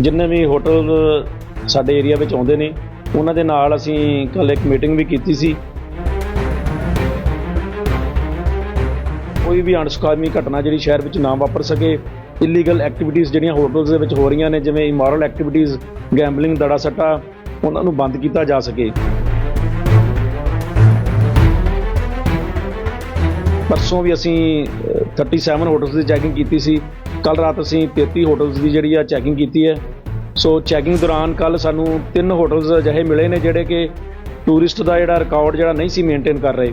ਜਿੰਨੇ ਵੀ ਹੋਟਲ ਸਾਡੇ ਏਰੀਆ ਵਿੱਚ ਆਉਂਦੇ ਨੇ ਉਹਨਾਂ ਦੇ ਨਾਲ ਅਸੀਂ ਕੱਲ ਇੱਕ ਮੀਟਿੰਗ ਵੀ ਕੀਤੀ ਸੀ। ਕੋਈ ਵੀ ਅਣਸੁਖਾਵੀ ਘਟਨਾ ਜਿਹੜੀ ਸ਼ਹਿਰ ਵਿੱਚ ਨਾ ਵਾਪਰ ਸਕੇ ਇਲੀਗਲ ਐਕਟੀਵਿਟੀਜ਼ ਜਿਹੜੀਆਂ ਹੋਟਲਸ ਦੇ ਵਿੱਚ ਹੋ ਰਹੀਆਂ ਨੇ ਜਿਵੇਂ ਇਮੋਰਲ ਐਕਟੀਵਿਟੀਜ਼ ਗੈਂਬਲਿੰਗ ਦੜਾ ਸੱਟਾ ਉਹਨਾਂ ਨੂੰ ਬੰਦ ਕੀਤਾ ਜਾ ਸਕੇ। ਪਰਸੋਂ ਵੀ ਅਸੀਂ ਅ, 37 ਹੋਟਲਸ ਦੀ ਚੈਕਿੰਗ ਕੀਤੀ ਸੀ। ਕੱਲ ਰਾਤ ਅਸੀਂ 33 ਹੋਟਲਸ ਦੀ ਜਿਹੜੀ ਆ ਚੈਕਿੰਗ ਕੀਤੀ ਹੈ। ਸੋ ਚੈਕਿੰਗ ਦੌਰਾਨ ਕੱਲ ਸਾਨੂੰ ਤਿੰਨ ਹੋਟਲਸ ਅਜਿਹੇ ਮਿਲੇ ਨੇ ਜਿਹੜੇ ਕਿ ਟੂਰਿਸਟ ਦਾ ਜਿਹੜਾ ਰਿਕਾਰਡ ਜਿਹੜਾ ਨਹੀਂ ਸੀ ਮੇਨਟੇਨ ਕਰ ਰਹੇ।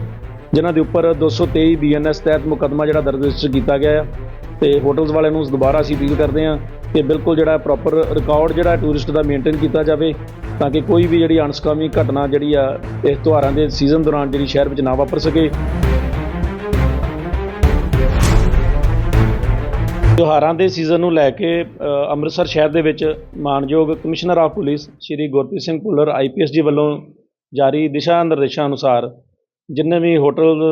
ਜਿਨ੍ਹਾਂ ਦੇ ਉੱਪਰ 223 ਬੀਐਨਐਸ ਤਹਿਤ ਮੁਕੱਦਮਾ ਜਿਹੜਾ ਦਰਜ ਰਜਿਸਟਰ ਕੀਤਾ ਗਿਆ ਹੈ ਤੇ ਹੋਟਲਸ ਵਾਲਿਆਂ ਨੂੰ ਦੁਬਾਰਾ ਅਸੀਂ ਅਪੀਲ ਕਰਦੇ ਹਾਂ ਕਿ ਬਿਲਕੁਲ ਜਿਹੜਾ ਪ੍ਰੋਪਰ ਰਿਕਾਰਡ ਜਿਹੜਾ ਟੂਰਿਸਟ ਦਾ ਮੇਨਟੇਨ ਕੀਤਾ ਜਾਵੇ, ਤਾਂ ਕਿ ਕੋਈ ਵੀ ਜਿਹੜੀ ਅਣਸਕਾਮੀ ਘਟਨਾ ਜਿਹੜੀ ਆ ਇਸ ਤਿਉਹਾਰਾਂ ਦੇ ਸੀਜ਼ਨ ਦੌਰਾਨ ਜਿਹੜੀ ਸ਼ਹਿਰ ਵਿੱਚ ਨਾ ਵਾਪਰ ਸਕੇ। ਤਿਉਹਾਰਾਂ ਦੇ ਸੀਜ਼ਨ ਨੂੰ ਲੈ ਕੇ ਅੰਮ੍ਰਿਤਸਰ ਸ਼ਹਿਰ ਦੇ ਵਿੱਚ ਮਾਨਯੋਗ commissioner of police Shri Gurpreet Singh Bhullar IPS ji ਵੱਲੋਂ ਜਾਰੀ ਦਿਸ਼ਾ ਨਿਰਦੇਸ਼ਾਂ ਅਨੁਸਾਰ ਜਿੰਨੇ ਵੀ ਹੋਟਲ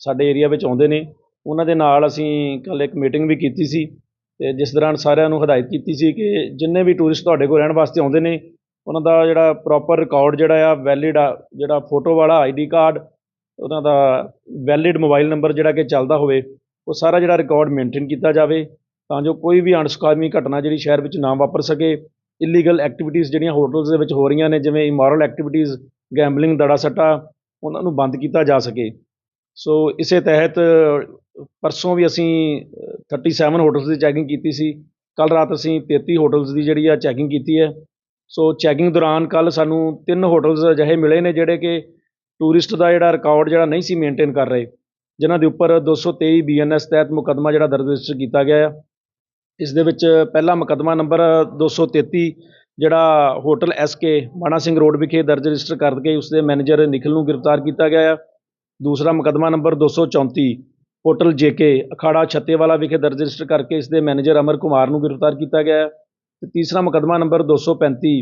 ਸਾਡੇ ਏਰੀਆ ਵਿੱਚ ਆਉਂਦੇ ਨੇ, ਉਹਨਾਂ ਦੇ ਨਾਲ ਅਸੀਂ ਕੱਲ ਇੱਕ ਮੀਟਿੰਗ ਵੀ ਕੀਤੀ ਸੀ ਤੇ ਜਿਸ ਦੌਰਾਨ ਸਾਰਿਆਂ ਨੂੰ ਹਦਾਇਤ ਕੀਤੀ ਸੀ ਕਿ ਜਿੰਨੇ ਵੀ ਟੂਰਿਸਟ ਤੁਹਾਡੇ ਕੋਲ ਰਹਿਣ ਵਾਸਤੇ ਆਉਂਦੇ ਨੇ, ਉਹਨਾਂ ਦਾ ਜਿਹੜਾ ਪ੍ਰੋਪਰ ਰਿਕਾਰਡ ਜਿਹੜਾ ਆ ਵੈਲਿਡ ਆ, ਜਿਹੜਾ ਫੋਟੋ ਵਾਲਾ ਆਈਡੀ ਕਾਰਡ ਉਹਨਾਂ ਦਾ ਵੈਲਿਡ ਮੋਬਾਈਲ ਨੰਬਰ ਜਿਹੜਾ ਕਿ ਚੱਲਦਾ ਹੋਵੇ ਉਹ ਸਾਰਾ ਜਿਹੜਾ ਰਿਕਾਰਡ ਮੇਨਟੇਨ ਕੀਤਾ ਜਾਵੇ ਤਾਂ ਜੋ ਕੋਈ ਵੀ ਅਣਸੁਖਾਵੀ ਘਟਨਾ ਜਿਹੜੀ ਸ਼ਹਿਰ ਵਿੱਚ ਨਾ ਵਾਪਰ ਸਕੇ। ਇਲੀਗਲ ਐਕਟੀਵਿਟੀਜ਼ ਜਿਹੜੀਆਂ ਹੋਟਲਸ ਦੇ ਵਿੱਚ ਹੋ ਰਹੀਆਂ ਨੇ ਜਿਵੇਂ ਇਮੋਰਲ ਐਕਟੀਵਿਟੀਜ਼ ਗੈਂਬਲਿੰਗ ਦੜਾ ਸੱਟਾ ਉਹਨਾਂ ਨੂੰ ਬੰਦ ਕੀਤਾ ਜਾ ਸਕੇ। ਸੋ ਇਸੇ ਤਹਿਤ ਪਰਸੋਂ ਵੀ ਅਸੀਂ ਅ, 37 ਹੋਟਲਸ ਦੀ ਚੈਕਿੰਗ ਕੀਤੀ ਸੀ। ਕੱਲ ਰਾਤ ਅਸੀਂ 33 ਹੋਟਲਸ ਦੀ ਜਿਹੜੀ ਆ ਚੈਕਿੰਗ ਕੀਤੀ ਹੈ। ਸੋ ਚੈਕਿੰਗ ਦੌਰਾਨ ਕੱਲ ਸਾਨੂੰ ਤਿੰਨ ਹੋਟਲਸ ਅਜਿਹੇ ਮਿਲੇ ਨੇ ਜਿਹੜੇ ਕਿ ਟੂਰਿਸਟ ਦਾ ਜਿਹੜਾ ਰਿਕਾਰਡ ਜਿਹੜਾ ਨਹੀਂ ਸੀ ਮੇਨਟੇਨ ਕਰ ਰਹੇ। ਜਿਨ੍ਹਾਂ ਦੇ ਉੱਪਰ 223 ਬੀਐਨਐਸ ਤਹਿਤ ਮੁਕੱਦਮਾ ਜਿਹੜਾ ਦਰਜ ਰਜਿਸਟਰ ਕੀਤਾ ਗਿਆ ਹੈ ਇਸ ਦੇ ਵਿੱਚ ਪਹਿਲਾ ਮੁਕੱਦਮਾ ਨੰਬਰ 233 ਜਿਹੜਾ hotel SK Mana Singh road ਵਿਖੇ ਦਰਜ ਰਜਿਸਟਰ ਕਰਕੇ ਉਸ ਦੇ ਮੈਨੇਜਰ ਨਿਖਿਲ ਨੂੰ ਗ੍ਰਿਫਤਾਰ ਕੀਤਾ ਗਿਆ ਹੈ ਦੂਸਰਾ ਮੁਕੱਦਮਾ ਨੰਬਰ 234 ਹੋਟਲ ਜੇਕੇ ਅਖਾੜਾ ਛੱਤੇਵਾਲਾ ਵਿਖੇ ਦਰਜ ਰਜਿਸਟਰ ਕਰਕੇ ਇਸ ਦੇ ਮੈਨੇਜਰ ਅਮਰ ਕੁਮਾਰ ਨੂੰ ਗ੍ਰਿਫਤਾਰ ਕੀਤਾ ਗਿਆ ਹੈ ਤੇ ਤੀਸਰਾ ਮੁਕੱਦਮਾ ਨੰਬਰ 235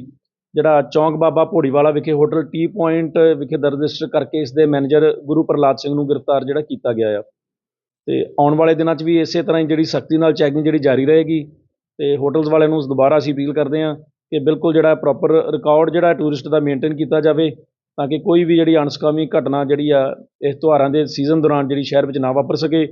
ਜਿਹੜਾ ਚੌਂਕ ਬਾਬਾ ਭੋੜੀਵਾਲਾ ਵਿਖੇ ਹੋਟਲ ਟੀ ਪੁਆਇੰਟ ਵਿਖੇ ਦਰਜ ਰਜਿਸਟਰ ਕਰਕੇ ਇਸ ਦੇ ਮੈਨੇਜਰ ਗੁਰੂ ਪ੍ਰਲਾਦ ਸਿੰਘ ਨੂੰ ਗ੍ਰਿਫਤਾਰ ਜਿਹੜਾ ਕੀਤਾ ਗਿਆ ਆ। ਤੇ ਆਉਣ ਵਾਲੇ ਦਿਨਾਂ 'ਚ ਵੀ ਇਸੇ ਤਰ੍ਹਾਂ ਹੀ ਜਿਹੜੀ ਸਖਤੀ ਨਾਲ ਚੈਕਿੰਗ ਜਿਹੜੀ ਜਾਰੀ ਰਹੇਗੀ ਤੇ ਹੋਟਲਸ ਵਾਲਿਆਂ ਨੂੰ ਦੁਬਾਰਾ ਅਸੀਂ ਅਪੀਲ ਕਰਦੇ ਹਾਂ ਕਿ ਬਿਲਕੁਲ ਜਿਹੜਾ ਪ੍ਰੋਪਰ ਰਿਕਾਰਡ ਜਿਹੜਾ ਟੂਰਿਸਟ ਦਾ ਮੇਨਟੇਨ ਕੀਤਾ ਜਾਵੇ ਤਾਂ ਕਿ ਕੋਈ ਵੀ ਜਿਹੜੀ ਅਣਸਕਾਮੀ ਘਟਨਾ ਜਿਹੜੀ ਆ, ਇਸ ਤਿਉਹਾਰਾਂ ਦੇ ਸੀਜ਼ਨ ਦੌਰਾਨ ਜਿਹੜੀ ਸ਼ਹਿਰ ਵਿੱਚ ਨਾ ਵਾਪਰ ਸਕੇ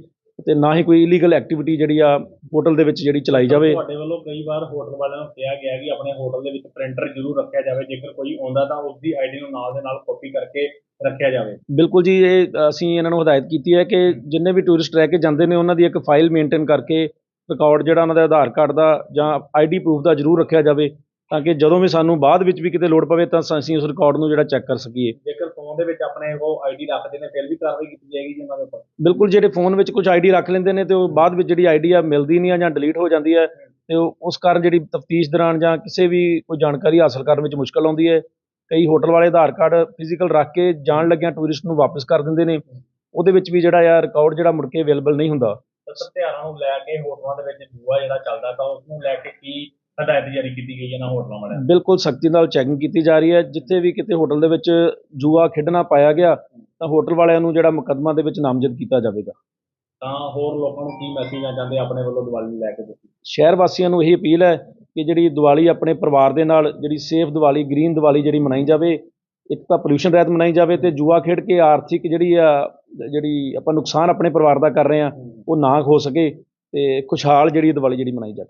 ਤੇ ਨਾ ਹੀ ਕੋਈ ਇਲੀਗਲ ਐਕਟੀਵਿਟੀ ਜਿਹੜੀ ਆ ਹੋਟਲ ਦੇ ਵਿੱਚ ਜਿਹੜੀ ਚਲਾਈ ਜਾਵੇ। ਤੁਹਾਡੇ ਵੱਲੋਂ ਕਈ ਵਾਰ ਹੋਟਲ ਵਾਲਿਆਂ ਨੂੰ ਕਿਹਾ ਗਿਆ ਕਿ ਆਪਣੇ ਹੋਟਲ ਦੇ ਵਿੱਚ ਪ੍ਰਿੰਟਰ ਜ਼ਰੂਰ ਰੱਖਿਆ ਜਾਵੇ ਜੇਕਰ ਕੋਈ ਆਉਂਦਾ ਤਾਂ ਉਸ ਦੀ ਆਈਡੀ ਨੂੰ ਨਾਲ ਦੇ ਨਾਲ ਕਾਪੀ ਕਰਕੇ ਰੱਖਿਆ ਜਾਵੇ। ਬਿਲਕੁਲ ਜੀ ਇਹ ਅਸੀਂ ਇਹਨਾਂ ਨੂੰ ਹਦਾਇਤ ਕੀਤੀ ਹੈ ਕਿ ਜਿੰਨੇ ਵੀ ਟੂਰਿਸਟ ਰਹਿ ਕੇ ਜਾਂਦੇ ਨੇ ਉਹਨਾਂ ਦੀ ਇੱਕ ਫਾਈਲ ਮੇਨਟੇਨ ਕਰਕੇ ਰਿਕਾਰਡ ਜਿਹੜਾ ਉਹਨਾਂ ਦਾ ਆਧਾਰ ਕਾਰਡ ਦਾ ਜਾਂ ਆਈਡੀ ਪ੍ਰੂਫ ਦਾ ਜ਼ਰੂਰ ਰੱਖਿਆ ਜਾਵੇ। ਤਾਂ ਕਿ ਜਦੋਂ ਵੀ ਸਾਨੂੰ ਬਾਅਦ ਵਿੱਚ ਵੀ ਕਿਤੇ ਲੋੜ ਪਵੇ ਤਾਂ ਅਸੀਂ ਉਸ ਰਿਕਾਰਡ ਨੂੰ ਜਿਹੜਾ ਚੈੱਕ ਕਰ ਸਕੀਏ। ਜੇਕਰ ਫੋਨ ਦੇ ਵਿੱਚ ਆਪਣੇ ਉਹ ਆਈਡੀ ਰੱਖਦੇ ਨੇ ਫਿਰ ਵੀ ਕਾਰਵਾਈ ਕੀਤੀ ਜਾਏਗੀ ਜੀ ਉਹਨਾਂ ਦੇ ਉੱਪਰ? ਬਿਲਕੁਲ ਜਿਹੜੇ ਫੋਨ ਵਿੱਚ ਕੁਝ ਆਈਡੀ ਰੱਖ ਲੈਂਦੇ ਨੇ ਤੇ ਉਹ ਬਾਅਦ ਵਿੱਚ ਜਿਹੜੀ ਆਈਡੀ ਆ ਮਿਲਦੀ ਨਹੀਂ ਆ ਜਾਂ ਡਿਲੀਟ ਹੋ ਜਾਂਦੀ ਹੈ ਤੇ ਉਹ- ਉਸ ਕਾਰਨ ਜਿਹੜੀ ਤਫਤੀਸ਼ ਦੌਰਾਨ ਜਾਂ ਕਿਸੇ ਵੀ ਕੋਈ ਜਾਣਕਾਰੀ ਹਾਸਲ ਕਰਨ ਵਿੱਚ ਮੁਸ਼ਕਲ ਆਉਂਦੀ ਹੈ ਕਈ ਹੋਟਲ ਵਾਲੇ ਆਧਾਰ ਕਾਰਡ ਫਿਜ਼ੀਕਲ ਰੱਖ ਕੇ ਜਾਣ ਲੱਗਿਆਂ ਟੂਰਿਸਟ ਨੂੰ ਵਾਪਸ ਕਰ ਦਿੰਦੇ ਨੇ। ਉਹਦੇ ਵਿੱਚ ਵੀ ਜਿਹੜਾ ਆ ਰਿਕਾਰਡ ਜਿਹੜਾ ਮੁੜ ਕੇ ਅਵੇਲੇਬਲ ਨਹੀਂ ਹੁੰਦਾ। ਸਰ ਨੂੰ ਲੈ ਕੇ ਹੋਟਲਾਂ ਦੇ ਵਿੱਚ ਜੂਆ ਜਿਹੜਾ ਚੱਲਦਾ ਤਾਂ ਉਸ ਨੂੰ ਲੈ ਕੇ ਕੀ ਹਦਾਇਤ ਜਾਰੀ ਕੀਤੀ ਗਈ ਹੈ ਇਹਨਾਂ ਹੋਟਲਾਂ ਵਾਲਿਆਂ ਨੂੰ? ਬਿਲਕੁਲ ਸਖਤੀ ਨਾਲ ਚੈਕਿੰਗ ਕੀਤੀ ਜਾ ਰਹੀ ਹੈ। ਜਿੱਥੇ ਵੀ ਕਿਤੇ ਹੋਟਲ ਦੇ ਵਿੱਚ ਜੂਆ ਖੇਡਣਾ ਪਾਇਆ ਗਿਆ ਤਾਂ ਹੋਟਲ ਵਾਲਿਆਂ ਨੂੰ ਜਿਹੜਾ ਮੁਕੱਦਮਾ ਦੇ ਵਿੱਚ ਨਾਮਜ਼ਦ ਕੀਤਾ ਜਾਵੇਗਾ। ਤਾਂ ਹੋਰ ਲੋਕਾਂ ਨੂੰ ਕੀ ਮੈਸੇਜ ਆ ਜਾਂਦੇ ਆਪਣੇ ਵੱਲੋਂ ਦੀਵਾਲੀ ਨੂੰ ਲੈ ਕੇ? ਤੁਸੀਂ ਸ਼ਹਿਰ ਵਾਸੀਆਂ ਨੂੰ ਇਹ ਅਪੀਲ ਹੈ ਕਿ ਜਿਹੜੀ ਦੀਵਾਲੀ ਆਪਣੇ ਪਰਿਵਾਰ ਦੇ ਨਾਲ ਜਿਹੜੀ ਸੇਫ ਦੀਵਾਲੀ ਗ੍ਰੀਨ ਦੀਵਾਲੀ ਜਿਹੜੀ ਮਨਾਈ ਜਾਵੇ ਇੱਕ ਤਾਂ ਪੋਲੂਸ਼ਨ ਰਹਿਤ ਮਨਾਈ ਜਾਵੇ ਤੇ ਜੂਆ ਖੇਡ ਕੇ ਆਰਥਿਕ ਜਿਹੜੀ ਆ ਜਿਹੜੀ ਆਪਾਂ ਨੁਕਸਾਨ ਆਪਣੇ ਪਰਿਵਾਰ ਦਾ ਕਰ ਰਹੇ ਆ ਉਹ ਨਾ ਹੋ ਸਕੇ ਤੇ ਖੁਸ਼ਹਾਲ ਜਿਹੜੀ ਦੀਵਾਲੀ ਜਿਹੜੀ ਮਨਾਈ ਜਾਵੇ।